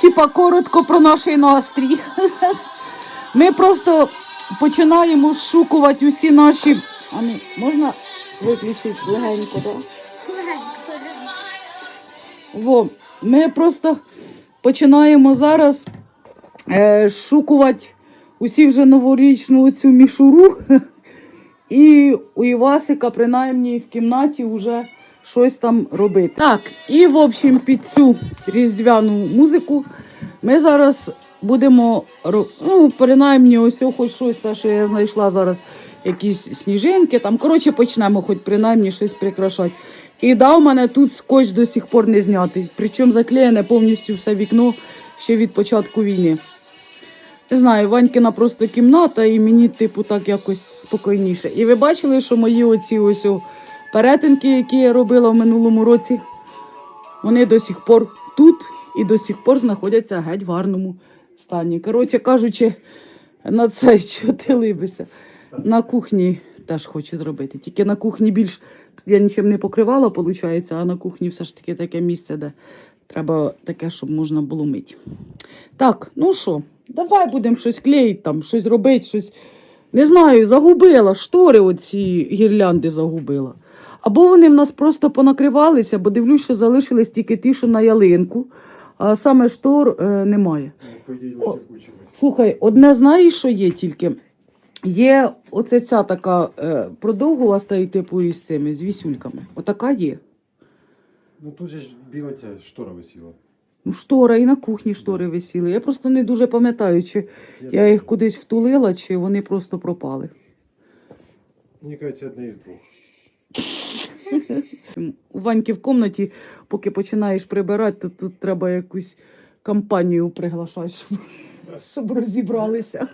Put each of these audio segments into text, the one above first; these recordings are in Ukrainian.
типа коротко про наш настрій. Ми просто починаємо шукувати усі наші. А ну, можна виключити легенько, так? Во, ми просто починаємо зараз е, шукувати усі вже новорічну цю мішуру. І у Івасика, принаймні, в кімнаті вже щось там робити. Так, і в общем, під цю різдвяну музику ми зараз будемо ну, принаймні, ось хоч щось, те, що я знайшла зараз, якісь сніжинки. Там, коротше, почнемо хоч принаймні щось прикрашати. І да, мене тут скотч до сих пор не знятий. Причому заклеєне повністю все вікно ще від початку війни. Не знаю, Ванькина просто кімната, і мені, типу, так якось спокійніше. І ви бачили, що мої оці ось о перетинки, які я робила в минулому році, вони до сих пор тут і до сих пор знаходяться геть в гарному стані. Коротше кажучи, на це що ти либися. На кухні теж хочу зробити. Тільки на кухні більш я нічим не покривала, виходить, а на кухні все ж таки таке місце, де треба таке, щоб можна було мити. Так, ну що, давай будемо щось клеїти, там, щось робити, щось. Не знаю, загубила, штори оці гірлянди загубила. Або вони в нас просто понакривалися, бо дивлюсь, що залишились тільки ті, що на ялинку, а саме штор е, немає. О. Слухай, одне знаєш, що є тільки. Є оце ця така е, продовгуваста і типу із цими, з вісюльками. Отака є. Ну тут же ж біла ця штора висіла. Ну, штора і на кухні штори висіли. Я просто не дуже пам'ятаю, чи я їх кудись втулила, чи вони просто пропали. Мені кажеться, одне із двох. У Ваньки в кімнаті, поки починаєш прибирати, то тут треба якусь компанію приглашати, щоб, щоб розібралися.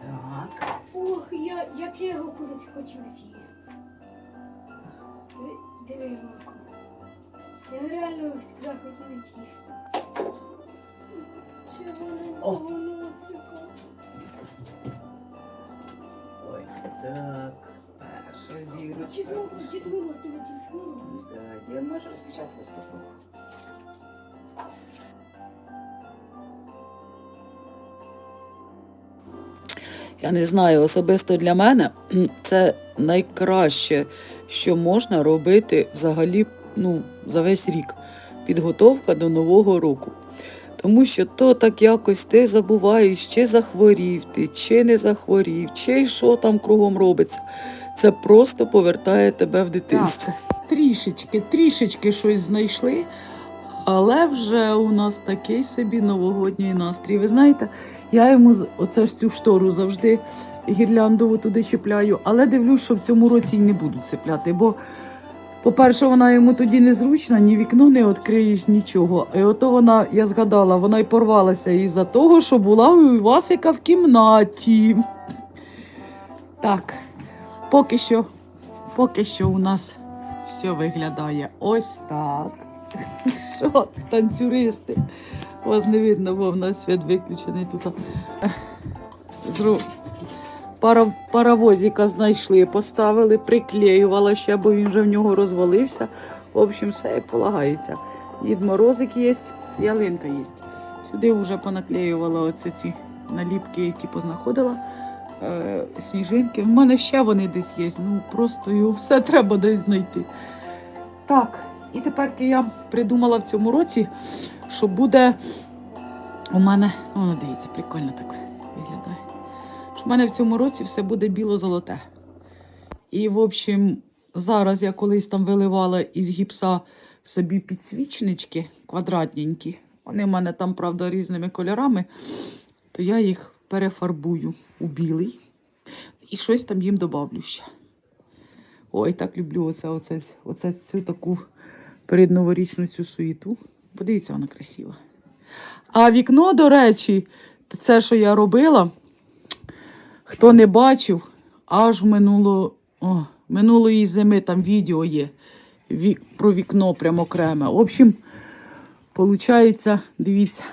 Так. Ох, я, як я його колись хотів з'їсти. Ви- Диви. Я реально завжди хотів з'їсти. О. Червоного Ось так. Перша зірочка. Чого потягнуло тебе телефоном? Так, я можу розпечатати спочатку. Я не знаю, особисто для мене це найкраще, що можна робити взагалі ну, за весь рік. Підготовка до Нового року. Тому що то так якось ти забуваєш, чи захворів ти, чи не захворів, чи що там кругом робиться. Це просто повертає тебе в дитинство. Трішечки, трішечки щось знайшли, але вже у нас такий собі новогодній настрій. Ви знаєте, я йому оце ж цю штору завжди гірляндову туди чіпляю, але дивлюсь, що в цьому році й не буду цепляти, бо, по-перше, вона йому тоді незручна, ні вікно не відкриєш, нічого. І ото вона, я згадала, вона й порвалася із-за того, що була у Васика в кімнаті. Так, поки що, поки що у нас все виглядає ось так. Що, танцюристи? Вас не видно, бо в нас світ виключений тут. Паровозика знайшли, поставили, приклеювала ще, бо він вже в нього розвалився. В общем, все як полагається. Дід Морозик є, ялинка є. Сюди вже понаклеювала оце ці наліпки, які познаходила. Е, сніжинки. В мене ще вони десь є. Ну просто його все треба десь знайти. Так, і тепер я придумала в цьому році, що буде у мене. О, ну, дивіться, прикольно так. В мене в цьому році все буде біло-золоте. І, в общем, зараз я колись там виливала із гіпса собі підсвічнички квадратненькі. Вони в мене там, правда, різними кольорами, то я їх перефарбую у білий і щось там їм добавлю ще. Ой, так люблю оце, оце, оце цю таку передноворічну цю суєту. Подивіться, вона красива. А вікно, до речі, це, що я робила, хто не бачив, аж минуло, о, минулої зими там відео є ві, про вікно прямо окреме. В общем, виходить, дивіться,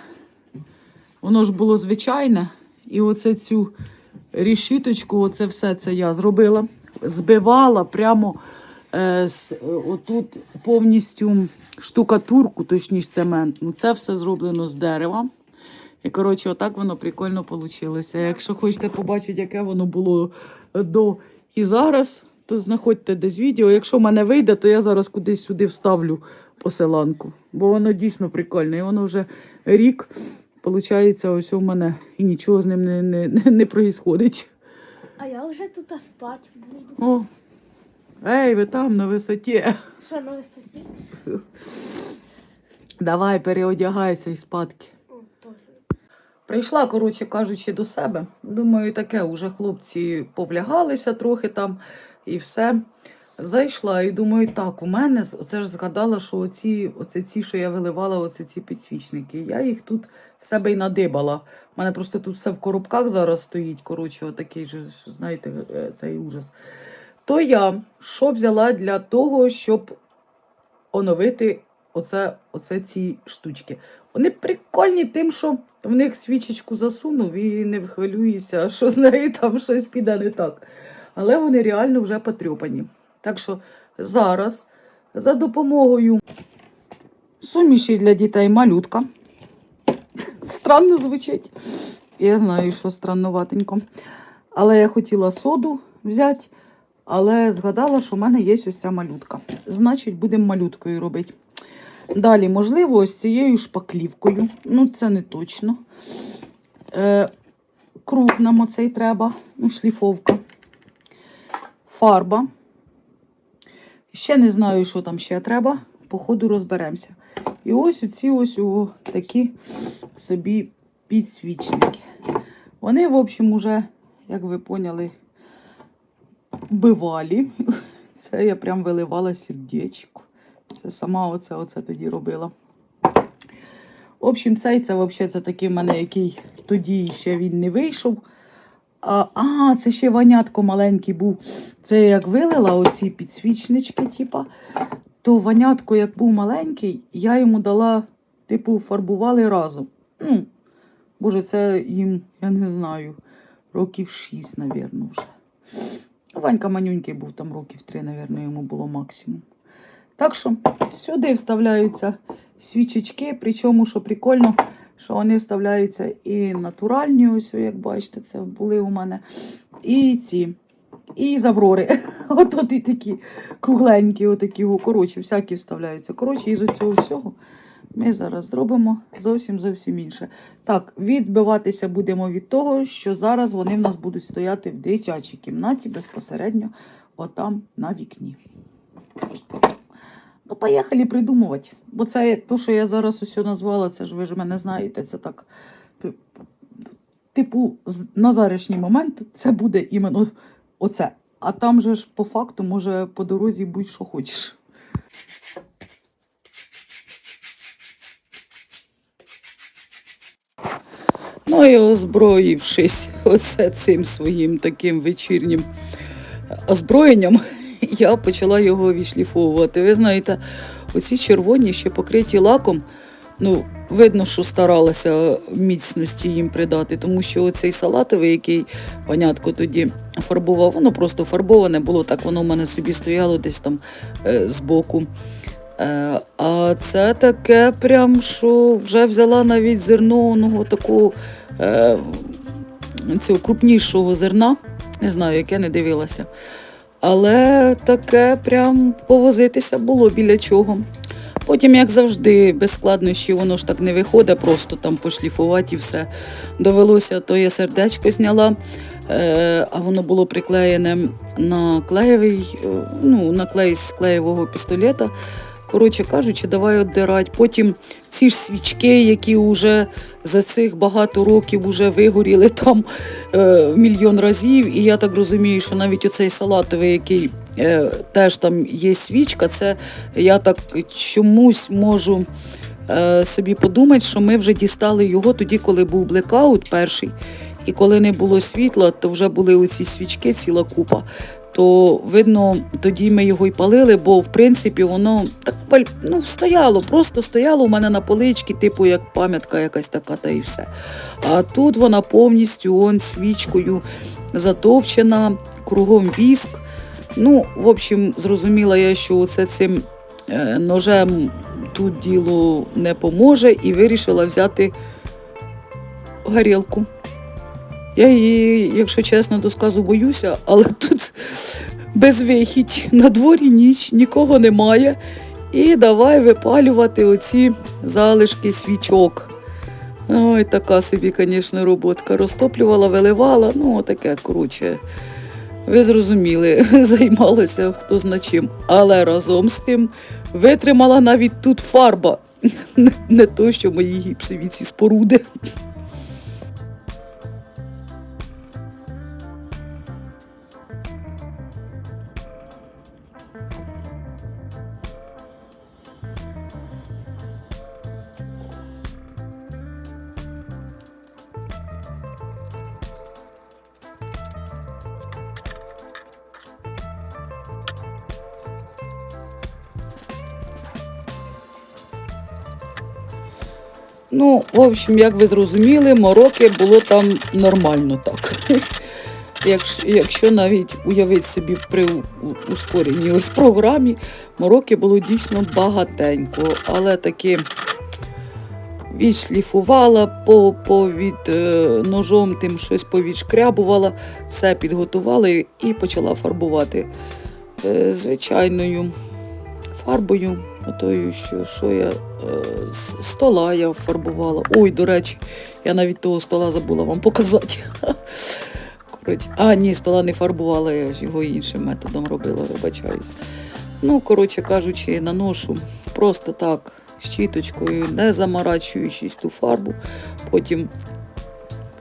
Воно ж було звичайне. І оце цю рішіточку, оце все це я зробила. Збивала прямо е, з, отут повністю штукатурку, точніше цемент. Ну, це все зроблено з дерева. І, коротше, отак воно прикольно вийшло. Якщо хочете побачити, яке воно було до і зараз, то знаходьте десь відео. Якщо в мене вийде, то я зараз кудись сюди вставлю посиланку. Бо воно дійсно прикольне. І воно вже рік, виходить, ось у мене і нічого з ним не, не, не, не проїсходить. А я вже тут спати буду. О, ей, ви там на висоті. Що на висоті? Давай, переодягайся і спадки. Прийшла, коротше кажучи, до себе. Думаю, таке, уже хлопці повлягалися трохи там і все. Зайшла і думаю, так, у мене оце ж згадала, що оці, оце ці, що я виливала, оце ці підсвічники. Я їх тут в себе й надибала. У мене просто тут все в коробках зараз стоїть. Коротше, отакий же, знаєте, е, цей ужас. То я що взяла для того, щоб оновити оце, оце ці штучки. Вони прикольні тим, що в них свічечку засунув і не хвилюєшся, що з нею там щось піде не так. Але вони реально вже потрьопані. Так що зараз за допомогою суміші для дітей малютка. Странно звучить. Я знаю, що странноватенько. Але я хотіла соду взяти, але згадала, що в мене є ось ця малютка. Значить, будемо малюткою робити. Далі, можливо, ось цією шпаклівкою. Ну, це не точно. Е, круг нам оцей треба, ну, шліфовка. Фарба. Ще не знаю, що там ще треба. По ходу розберемося. І ось оці ось о, такі собі підсвічники. Вони, в общем, уже, як ви поняли, бивалі. Це я прям виливала сердечко. Це сама оце, оце тоді робила. В общем, цей це взагалі це такий в мене, який тоді ще він не вийшов. А, а, це ще ванятко маленький був. Це я як вилила оці підсвічнички, типа, то ванятко, як був маленький, я йому дала, типу, фарбували разом. Ну, боже, це їм, я не знаю, років шість, напевно, вже. Ванька манюнький був там років три, напевно, йому було максимум. Так що сюди вставляються свічечки, причому, що прикольно, що вони вставляються і натуральні, ось як бачите, це були у мене. І ці, і з Аврори. От от і такі кругленькі, отакі, коротше, всякі вставляються. Коротше, із цього всього ми зараз зробимо зовсім зовсім інше. Так, відбиватися будемо від того, що зараз вони в нас будуть стояти в дитячій кімнаті безпосередньо отам на вікні. Ну, поїхали придумувати. Бо це те, що я зараз усе назвала, це ж ви ж мене знаєте, це так. Типу, на зарішній момент це буде іменно оце. А там же ж по факту може по дорозі будь-що хочеш. Ну і озброївшись оце цим своїм таким вечірнім озброєнням, я почала його відшліфовувати. Ви знаєте, оці червоні ще покриті лаком. Ну, видно, що старалася міцності їм придати, тому що оцей салатовий, який панятко тоді фарбував, воно просто фарбоване було так, воно в мене собі стояло десь там е, збоку. Е, а це таке, прям, що вже взяла навіть зернового такого е, цього крупнішого зерна. Не знаю, яке не дивилася. Але таке прям повозитися було біля чого. Потім, як завжди, без складнощів, воно ж так не виходить, просто там пошліфувати і все. Довелося, то я сердечко зняла, е, а воно було приклеєне на клеєвий, е, ну, на клей з клеєвого пістолета. Коротше кажучи, давай оддирати. Потім ці ж свічки, які вже за цих багато років вже вигоріли там е, мільйон разів. І я так розумію, що навіть оцей салатовий, який е, теж там є свічка, це я так чомусь можу е, собі подумати, що ми вже дістали його тоді, коли був блекаут перший. І коли не було світла, то вже були оці свічки, ціла купа. То видно, тоді ми його й палили, бо в принципі воно так ну, стояло, просто стояло у мене на поличці, типу як пам'ятка якась така, та і все. А тут вона повністю он свічкою затовчена, кругом віск. Ну, в общем, зрозуміла я, що оце цим е, ножем тут діло не поможе, і вирішила взяти горілку. Я її, якщо чесно, до сказу боюся, але тут безвихідь, на дворі ніч, нікого немає. І давай випалювати оці залишки свічок. Ой, така собі, звісно, роботка. Розтоплювала, виливала, ну, таке, коротше. Ви зрозуміли, займалася хто зна чим. Але разом з тим витримала навіть тут фарба. Не- то, що мої гіпсові ці споруди. Ну, в общем, як ви зрозуміли, мороки було там нормально так. Якщо, навіть уявити собі при ускореній ось програмі, мороки було дійсно багатенько, але таки відшліфувала, по, по від е, ножом тим щось повідшкрябувала, все підготувала і почала фарбувати е, звичайною фарбою, отою, що, що я е, стола я фарбувала. Ой, до речі, я навіть того стола забула вам показати. А, ні, стола не фарбувала, я ж його іншим методом робила, вибачаюсь. Ну, коротше кажучи, наношу просто так, щіточкою, не заморачуючись ту фарбу. Потім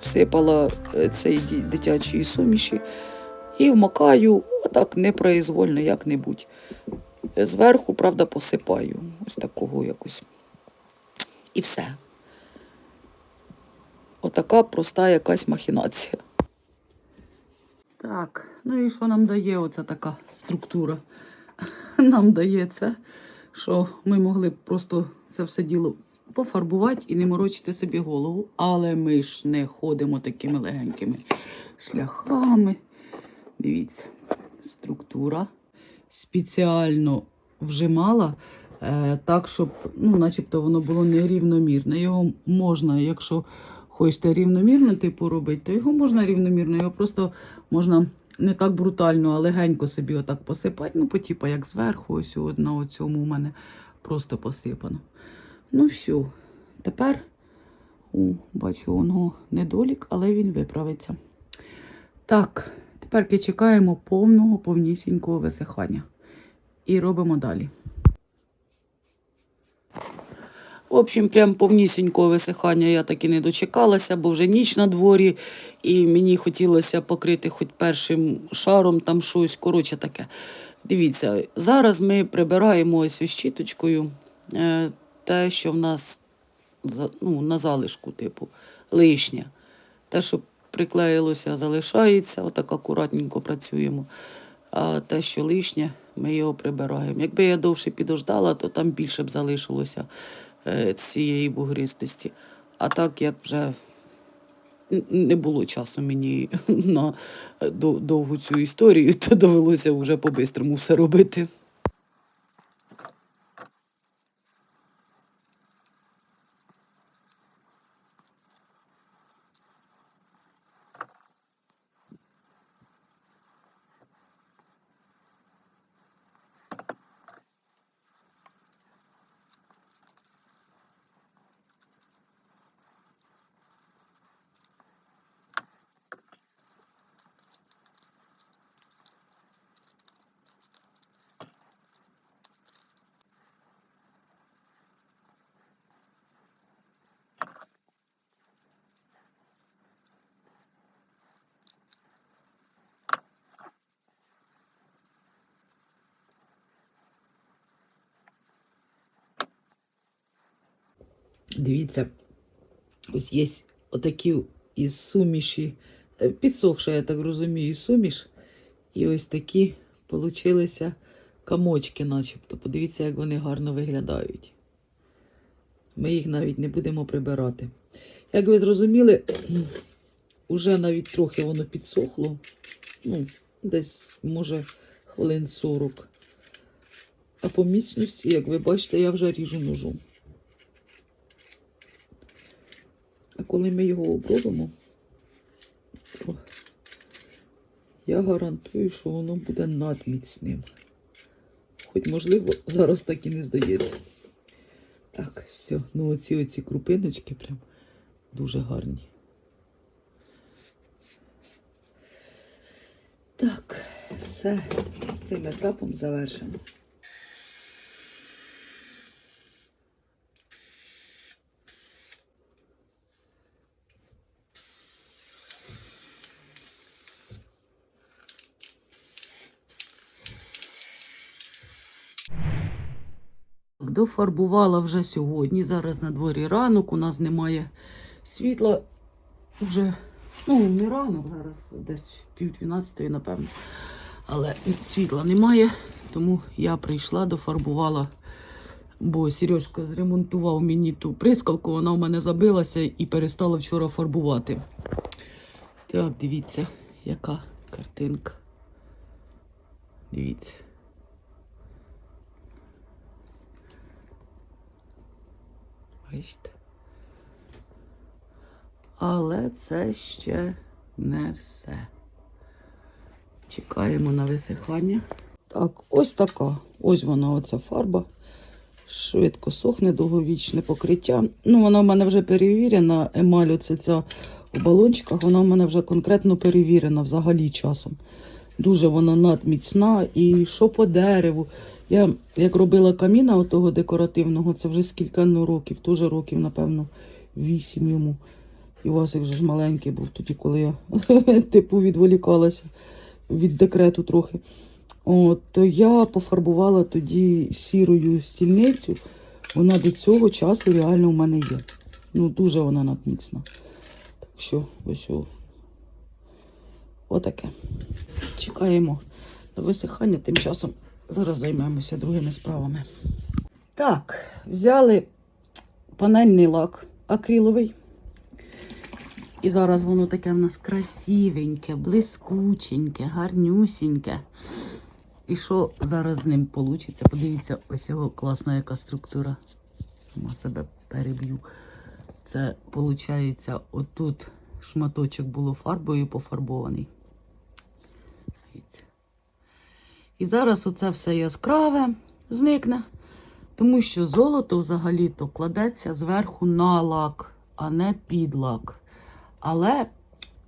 всипала е, цей дитячої суміші і вмакаю отак непроизвольно, як-небудь. Зверху, правда, посипаю. Ось такого якось. І все. Отака проста якась махінація. Так, ну і що нам дає оця така структура? Нам дає це, що ми могли б просто це все діло пофарбувати і не морочити собі голову. Але ми ж не ходимо такими легенькими шляхами. Дивіться, структура спеціально вжимала е, так, щоб, ну, начебто, воно було нерівномірне. Його можна, якщо хочете рівномірно типу робити, то його можна рівномірно, його просто можна не так брутально, а легенько собі отак посипати. Ну, потіпа, як зверху, ось на оцьому у мене просто посипано. Ну, все. Тепер, о, бачу, воно недолік, але він виправиться. Так, тепер чекаємо повного, повнісінького висихання. І робимо далі. В общем, прям повнісінького висихання я так і не дочекалася, бо вже ніч на дворі, і мені хотілося покрити хоч першим шаром там щось. Коротше таке. Дивіться, зараз ми прибираємо ось ось щіточкою е, те, що в нас ну, на залишку, типу, лишнє. Те, що приклеїлося, залишається, отак акуратненько працюємо. А те, що лишнє, ми його прибираємо. Якби я довше підождала, то там більше б залишилося е, цієї бугристості. А так як вже не було часу мені на е, довгу цю історію, то довелося вже по-бистрому все робити. Дивіться, ось є отакі із суміші, е, підсохша, я так розумію, суміш. І ось такі получилися камочки, начебто. Подивіться, як вони гарно виглядають. Ми їх навіть не будемо прибирати. Як ви зрозуміли, уже навіть трохи воно підсохло. Ну, десь, може, хвилин 40. А по міцності, як ви бачите, я вже ріжу ножом. А коли ми його обробимо, то я гарантую, що воно буде надміцним. Хоч, можливо, зараз так і не здається. Так, все. Ну, оці оці крупиночки прям дуже гарні. Так, все з цим етапом завершено. Дофарбувала вже сьогодні. Зараз на дворі ранок, у нас немає світла. Вже, ну, не ранок, зараз десь пів дванадцятої, напевно. Але світла немає, тому я прийшла, дофарбувала, бо Сережка зремонтував мені ту прискалку, вона у мене забилася і перестала вчора фарбувати. Так, дивіться, яка картинка. Дивіться. Бачите? Але це ще не все. Чекаємо на висихання. Так, ось така. Ось вона, оця фарба. Швидко сохне, довговічне покриття. Ну, вона в мене вже перевірена. Емаль, оце ця в балончиках, вона в мене вже конкретно перевірена взагалі часом. Дуже вона надміцна. І що по дереву. Я як робила каміна отого декоративного, це вже скільки ну, років, теж років, напевно, вісім йому. І Васик вже ж маленький був тоді, коли я типу відволікалася від декрету трохи. От, то я пофарбувала тоді сірою стільницю. Вона до цього часу реально у мене є. Ну, дуже вона надміцна. Так що ось. Отаке. Чекаємо на висихання, тим часом зараз займемося другими справами. Так, взяли панельний лак акриловий. І зараз воно таке в нас красивеньке, блискученьке, гарнюсіньке. І що зараз з ним вийде? Подивіться, ось його класна яка структура. Сама себе переб'ю. Це виходить, отут шматочок було фарбою пофарбований. Дивіться. І зараз оце все яскраве зникне, тому що золото взагалі-то кладеться зверху на лак, а не під лак. Але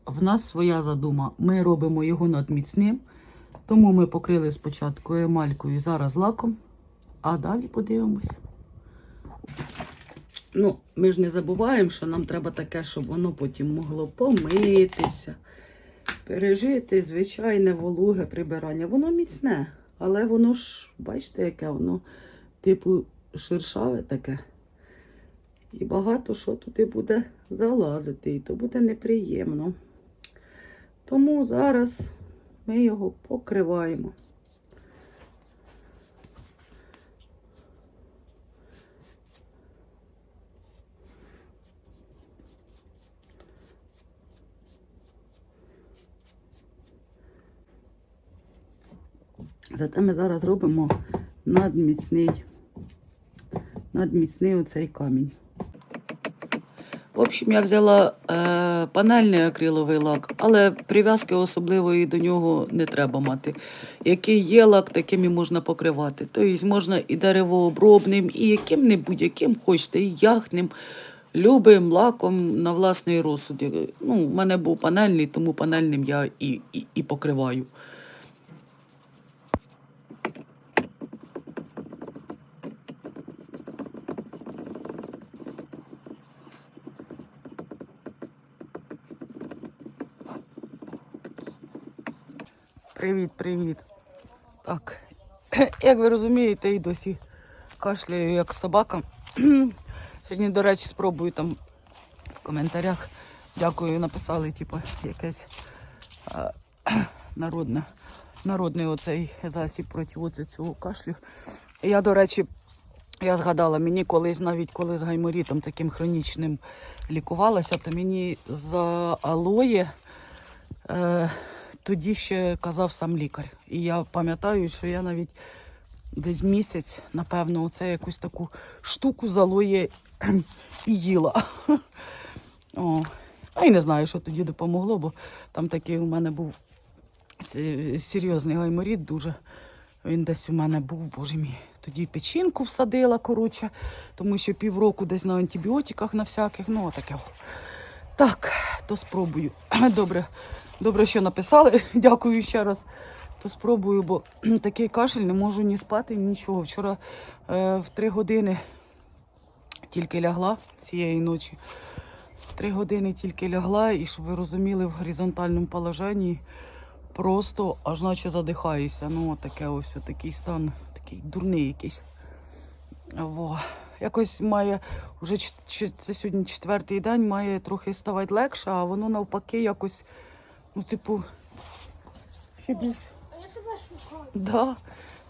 в нас своя задума. Ми робимо його надміцним, тому ми покрили спочатку емалькою, зараз лаком, а далі подивимось. Ну, ми ж не забуваємо, що нам треба таке, щоб воно потім могло помитися, пережити звичайне вологе прибирання. Воно міцне, але воно ж, бачите, яке воно, типу, шершаве таке. І багато що туди буде залазити, і то буде неприємно. Тому зараз ми його покриваємо. Зате ми зараз робимо надміцний, надміцний оцей камінь. В общем, я взяла е, панельний акриловий лак, але прив'язки особливої до нього не треба мати. Який є лак, таким і можна покривати. Тобто можна і деревообробним, і яким-небудь, яким хочете, і яхним, любим лаком на власний розсуд. Ну, у мене був панельний, тому панельним я і, і, і покриваю. Привіт, привіт. Так, як ви розумієте, і досі кашляю як собака. Сьогодні, до речі, спробую там в коментарях. Дякую, написали, типу, якесь е, народне народний оцей засіб проти оце цього кашлю. Я, до речі, я згадала, мені колись, навіть коли з гайморітом таким хронічним лікувалася, то мені за алоє е, тоді ще казав сам лікар. І я пам'ятаю, що я навіть десь місяць, напевно, оце якусь таку штуку з алоє і їла. О. А й не знаю, що тоді допомогло, бо там такий у мене був серйозний гайморіт дуже. Він десь у мене був, боже мій. Тоді печінку всадила, коротше, тому що півроку десь на антибіотиках на всяких, ну таке. Так, то спробую. Добре, добре, що написали. Дякую ще раз. То спробую, бо такий кашель не можу ні спати, нічого. Вчора е, в три години тільки лягла цієї ночі. В три години тільки лягла, і щоб ви розуміли, в горизонтальному положенні просто аж наче задихаюся. Ну, таке ось такий стан, такий дурний якийсь. Во. Якось має, вже це сьогодні четвертий день, має трохи ставати легше, а воно навпаки якось, ну, типу, ще більш, да,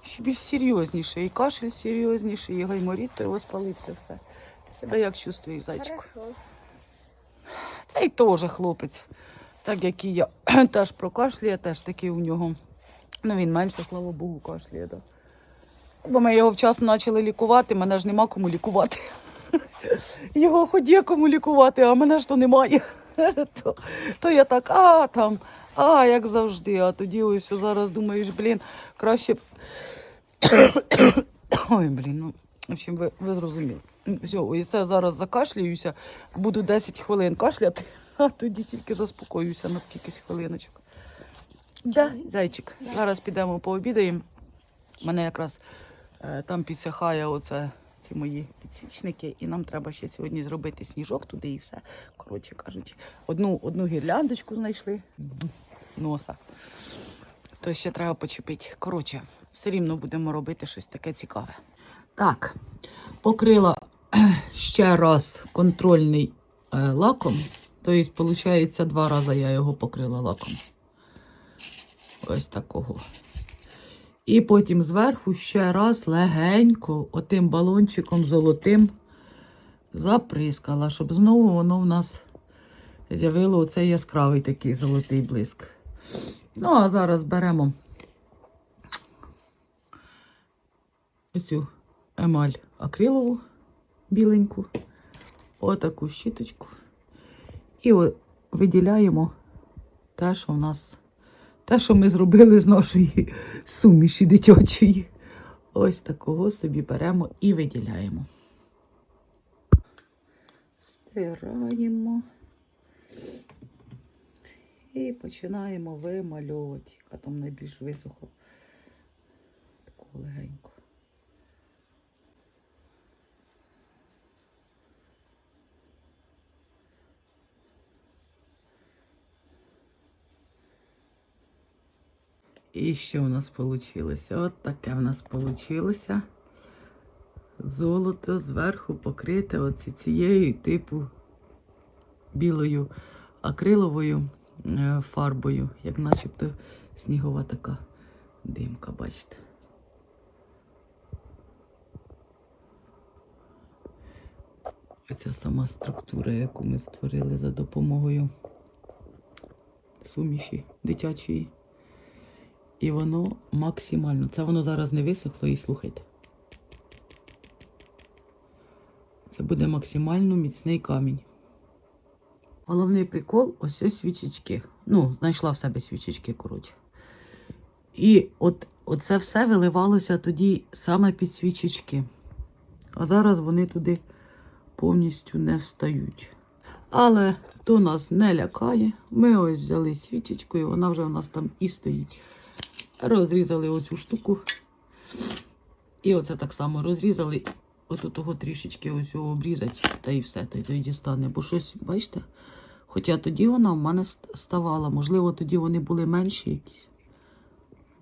ще більш серйозніше. І кашель серйозніший, і гайморіт, то його спалився все. Ти себе як чувствуєш, зайчик? Хорошо. Цей теж хлопець, так як і я. Теж прокашлює, теж такий у нього. Ну він менше, слава Богу, кашляє. Да. Бо ми його вчасно почали лікувати, мене ж нема кому лікувати. Його хоч є кому лікувати, а мене ж то немає. То, то я так, а там, а як завжди. А тоді ось зараз думаєш, блін, краще. Ой, блін, ну, в общем, ви, ви зрозуміли. Все, і все зараз закашлююся, буду 10 хвилин кашляти, а тоді тільки заспокоюся на скількись хвилиночок. Да, зайчик. Зараз підемо пообідаємо. Мене якраз е, там підсихає оце ці мої підсвічники, і нам треба ще сьогодні зробити сніжок туди і все. Коротше кажучи, одну, одну гірляндочку знайшли носа. То ще треба почепити. Коротше, все рівно будемо робити щось таке цікаве. Так, покрила ще раз контрольний е, лаком. Тобто, виходить, два рази я його покрила лаком. Ось такого. І потім зверху ще раз легенько отим балончиком золотим заприскала, щоб знову воно в нас з'явило оцей яскравий такий золотий блиск. Ну, а зараз беремо оцю емаль акрилову біленьку, отаку щіточку. І виділяємо те, що в нас, те, що ми зробили з нашої суміші дитячої. Ось такого собі беремо і виділяємо. Стираємо. І починаємо вимальовувати, яка там найбільш висохла. Таку легенько. І що в нас вийшло? От таке в нас вийшло. Золото зверху покрите оці цією типу білою акриловою е, фарбою, як начебто снігова така димка, бачите. Оця сама структура, яку ми створили за допомогою суміші дитячої. І воно максимально. Це воно зараз не висохло і слухайте. Це буде максимально міцний камінь. Головний прикол ось ось свічечки. Ну, знайшла в себе свічечки, коротше. І от оце все виливалося тоді саме під свічечки. А зараз вони туди повністю не встають. Але то нас не лякає. Ми ось взяли свічечку, і вона вже у нас там і стоїть. Розрізали оцю штуку. І оце так само розрізали. От того трішечки ось його обрізати, та і все, та й тоді стане. Бо щось, бачите? Хоча тоді вона в мене ст- ставала. Можливо, тоді вони були менші якісь.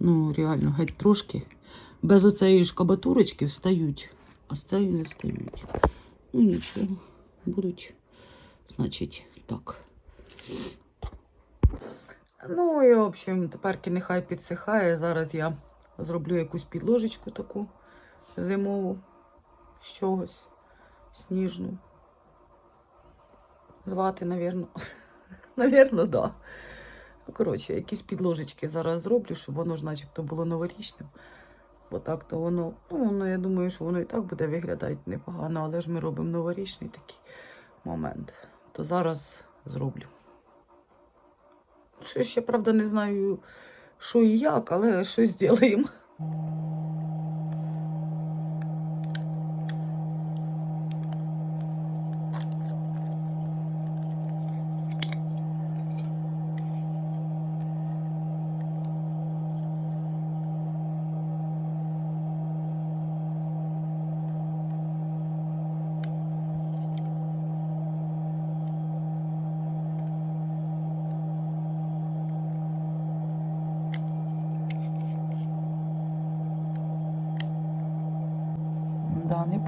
Ну, реально, геть трошки. Без оцеї шкабатурочки встають, а з цією не стають. Ну нічого, будуть, значить, так. Ну і, в общем, тепер нехай підсихає. Зараз я зроблю якусь підложечку таку зимову з чогось сніжну. Звати, навірно. Навірно, да. Коротше, якісь підложечки зараз зроблю, щоб воно ж начебто було новорічним. Бо так то воно, ну, воно, я думаю, що воно і так буде виглядати непогано, але ж ми робимо новорічний такий момент. То зараз зроблю. Ще, ще, правда, не знаю, що і як, але щось зробимо.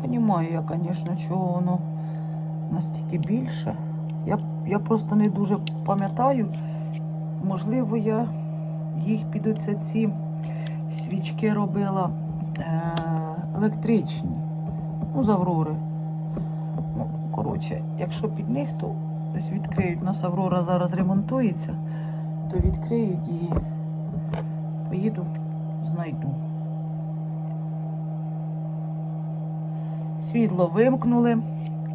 Розумію я, звісно, чого воно настільки більше. Я, я просто не дуже пам'ятаю. Можливо, я їх під оце ці свічки робила е- електричні. Ну, з Аврори. Ну, коротше, якщо під них, то ось відкриють. У нас Аврора зараз ремонтується, то відкриють і поїду, знайду. Світло вимкнули.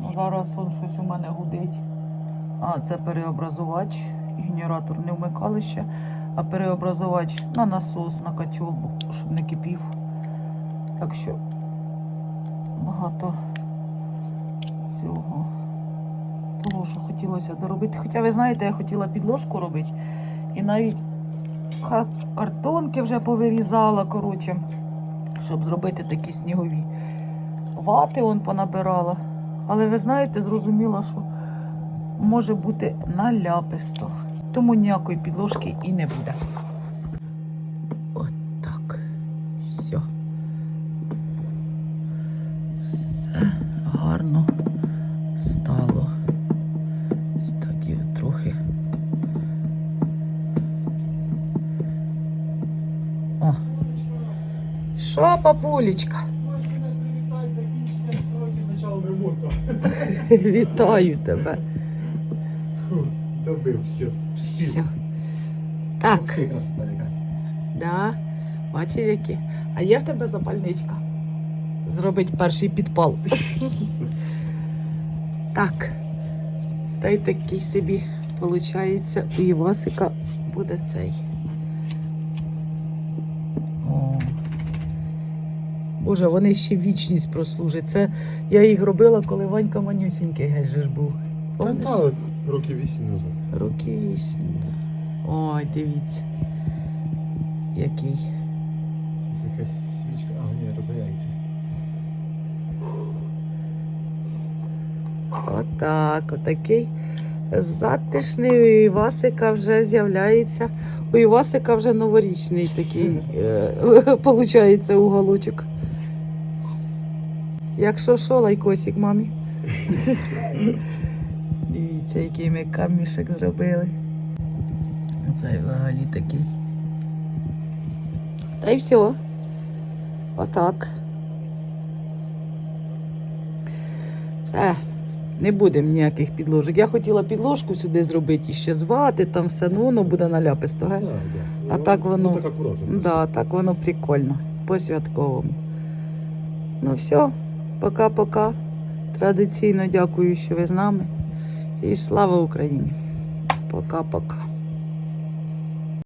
Ну, Зараз он щось у мене гудить. А, це переобразувач. Генератор не вмикали ще, а переобразувач на насос, на котел, щоб не кипів. Так що багато цього. Того, що хотілося доробити. Хоча ви знаєте, я хотіла підложку робити. І навіть картонки вже повирізала, коротше, щоб зробити такі снігові вати он понабирала. Але ви знаєте, зрозуміла, що може бути наляписто. Тому ніякої підложки і не буде. От. Все. Все гарно стало. Так і трохи. О. Що, папулечка? Вітаю тебе. Добив, все. Все. Так, ти, красота яка. да. Бачиш, які. А є в тебе запальничка? Зробить перший підпал. так. Та й такий собі, виходить, у Івасика буде цей. Боже, вони ще вічність прослужать. Це я їх робила, коли Ванька манюсінький геть же ж був. Та Помниш? та, років вісім назад. Роки вісім, да. Ой, дивіться. Який. Якась свічка. А, ні, розгоряється. Отак, отакий затишний у Івасика вже з'являється. У Івасика вже новорічний такий, е, получається, уголочок. Якщо що, лайкосик мамі. Дивіться, який ми камішек зробили. Оце взагалі такий. Та й все. Отак. Все. Не будемо ніяких підложок. Я хотіла підложку сюди зробити і ще звати, там все, ну воно буде наляписто, ге? Да, да. А так воно- Ну, так. Да, так воно прикольно. По-святковому. Ну все, пока-пока. Традиційно дякую, що ви з нами. І слава Україні. Пока-пока.